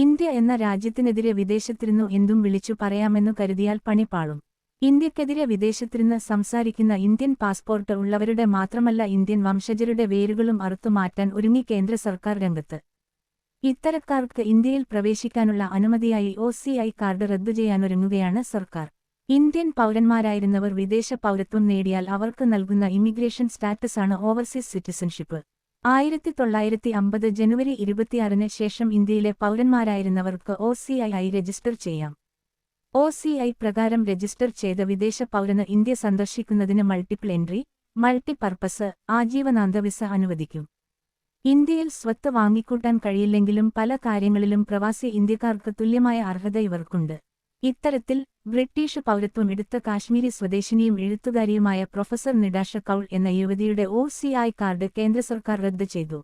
India എന്ന രാജ്യത്തിനെതിരെ വിദേശത്തിരുന്നു എന്തും വിളിച്ചു പറയാമെന്നു കരുതിയാൽ പണിപ്പാളും പാളും. ഇന്ത്യക്കെതിരെ വിദേശത്തിരുന്ന് സംസാരിക്കുന്ന ഇന്ത്യൻ പാസ്പോർട്ട് ഉള്ളവരുടെ മാത്രമല്ല ഇന്ത്യൻ വംശജരുടെ വേരുകളും അറുത്തുമാറ്റാൻ ഒരുങ്ങി കേന്ദ്ര സർക്കാർ രംഗത്ത്. ഇത്തരക്കാർക്ക് ഇന്ത്യയിൽ പ്രവേശിക്കാനുള്ള അനുമതിയായി ഒ സി ഐ കാർഡ് റദ്ദു ചെയ്യാനൊരുങ്ങുകയാണ് സർക്കാർ. ഇന്ത്യൻ പൗരന്മാരായിരുന്നവർ വിദേശ പൗരത്വം നേടിയാൽ അവർക്ക് നൽകുന്ന ഇമിഗ്രേഷൻ സ്റ്റാറ്റസാണ് ഓവർസീസ് സിറ്റിസൺഷിപ്പ്. ആയിരത്തി തൊള്ളായിരത്തി അമ്പത് ജനുവരി ഇരുപത്തിയാറിന് ശേഷം ഇന്ത്യയിലെ പൗരന്മാരായിരുന്നവർക്ക് ഒ സി ഐ ആയി രജിസ്റ്റർ ചെയ്യാം. ഒ സി ഐ പ്രകാരം രജിസ്റ്റർ ചെയ്ത വിദേശ പൗരന് ഇന്ത്യ സന്ദർശിക്കുന്നതിന് മൾട്ടിപ്പിൾ എൻട്രി മൾട്ടി പർപ്പസ് ആജീവനാന്ത വിസ അനുവദിക്കും. ഇന്ത്യയിൽ സ്വത്ത് വാങ്ങിക്കൂട്ടാൻ കഴിയില്ലെങ്കിലും പല കാര്യങ്ങളിലും പ്രവാസി ഇന്ത്യക്കാർക്ക് തുല്യമായ അർഹത ഇവർക്കുണ്ട്. ഇത്തരത്തിൽ ബ്രിട്ടീഷ് പൗരത്വം എടുത്ത കാശ്മീരി സ്വദേശിനിയും എഴുത്തുകാരിയുമായ പ്രൊഫസർ നിഡാഷ കൗൾ എന്ന യുവതിയുടെ ഒ കാർഡ് കേന്ദ്ര സർക്കാർ റദ്ദ് ചെയ്തു.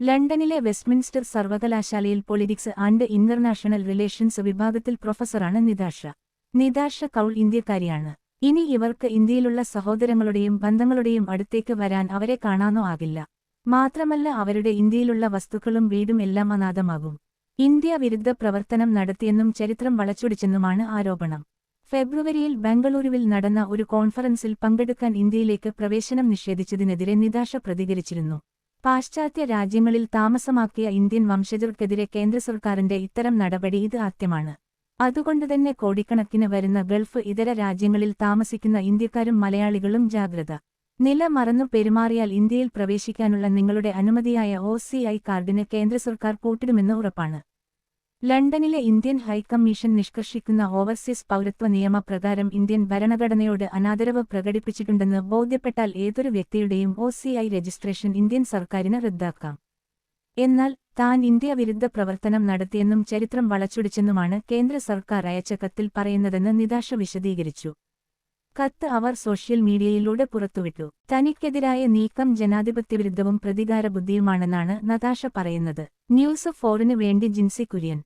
ലണ്ടനിലെ വെസ്റ്റ്മിൻസ്റ്റർ സർവകലാശാലയിൽ പൊളിറ്റിക്സ് ആൻഡ് ഇന്റർനാഷണൽ റിലേഷൻസ് വിഭാഗത്തിൽ പ്രൊഫസറാണ് നിദാഷ നിദാഷ കൗൾ ഇന്ത്യക്കാരിയാണ്. ഇനി ഇവർക്ക് ഇന്ത്യയിലുള്ള സഹോദരങ്ങളുടെയും ബന്ധങ്ങളുടെയും അടുത്തേക്ക് വരാൻ അവരെ കാണാനോ ആകില്ല. മാത്രമല്ല അവരുടെ ഇന്ത്യയിലുള്ള വസ്തുക്കളും വീടും എല്ലാം അനാഥമാകും. ഇന്ത്യ വിരുദ്ധ പ്രവർത്തനം നടത്തിയെന്നും ചരിത്രം വളച്ചൊടിച്ചെന്നുമാണ് ആരോപണം. ഫെബ്രുവരിയിൽ ബംഗളൂരുവിൽ നടന്ന ഒരു കോൺഫറൻസിൽ പങ്കെടുക്കാൻ ഇന്ത്യയിലേക്ക് പ്രവേശനം നിഷേധിച്ചതിനെതിരെ നിതാഷ പ്രതികരിച്ചിരുന്നു. പാശ്ചാത്യ രാജ്യങ്ങളിൽ താമസമാക്കിയ ഇന്ത്യൻ വംശജർക്കെതിരെ കേന്ദ്ര സർക്കാരിന്റെ ഇത്തരം നടപടി ഇത് ആദ്യമാണ്. അതുകൊണ്ടുതന്നെ കോടിക്കണക്കിന് വരുന്ന ഗൾഫ് ഇതര രാജ്യങ്ങളിൽ താമസിക്കുന്ന ഇന്ത്യക്കാരും മലയാളികളും ജാഗ്രത നില മറന്നു പെരുമാറിയാൽ ഇന്ത്യയിൽ പ്രവേശിക്കാനുള്ള നിങ്ങളുടെ അനുമതിയായ ഒ സി ഐ കാർഡിന് കേന്ദ്ര സർക്കാർ കൂട്ടിടുമെന്ന് ഉറപ്പാണ്. ലണ്ടനിലെ ഇന്ത്യൻ ഹൈക്കമ്മീഷൻ നിഷ്കർഷിക്കുന്ന ഓവർസീസ് പൗരത്വ നിയമപ്രകാരം ഇന്ത്യൻ ഭരണഘടനയോട് അനാദരവ് പ്രകടിപ്പിച്ചിട്ടുണ്ടെന്ന് ബോധ്യപ്പെട്ടാൽ ഏതൊരു വ്യക്തിയുടെയും ഒ രജിസ്ട്രേഷൻ ഇന്ത്യൻ സർക്കാരിന് റദ്ദാക്കാം. എന്നാൽ താൻ ഇന്ത്യ വിരുദ്ധ പ്രവർത്തനം നടത്തിയെന്നും ചരിത്രം വളച്ചൊടിച്ചെന്നുമാണ് കേന്ദ്ര സർക്കാർ അയച്ച കത്തിൽ പറയുന്നതെന്ന് നിതാഷ വിശദീകരിച്ചു. കത്ത് അവർ സോഷ്യൽ മീഡിയയിലൂടെ പുറത്തുവിട്ടു. തനിക്കെതിരായ നീക്കം ജനാധിപത്യ വിരുദ്ധവും പ്രതികാര പ്രതികാരബുദ്ധിയുമാണെന്നാണ് നതാഷ പറയുന്നത്. ന്യൂസ് ഫോറിന് വേണ്ടി ജിൻസി കുര്യൻ.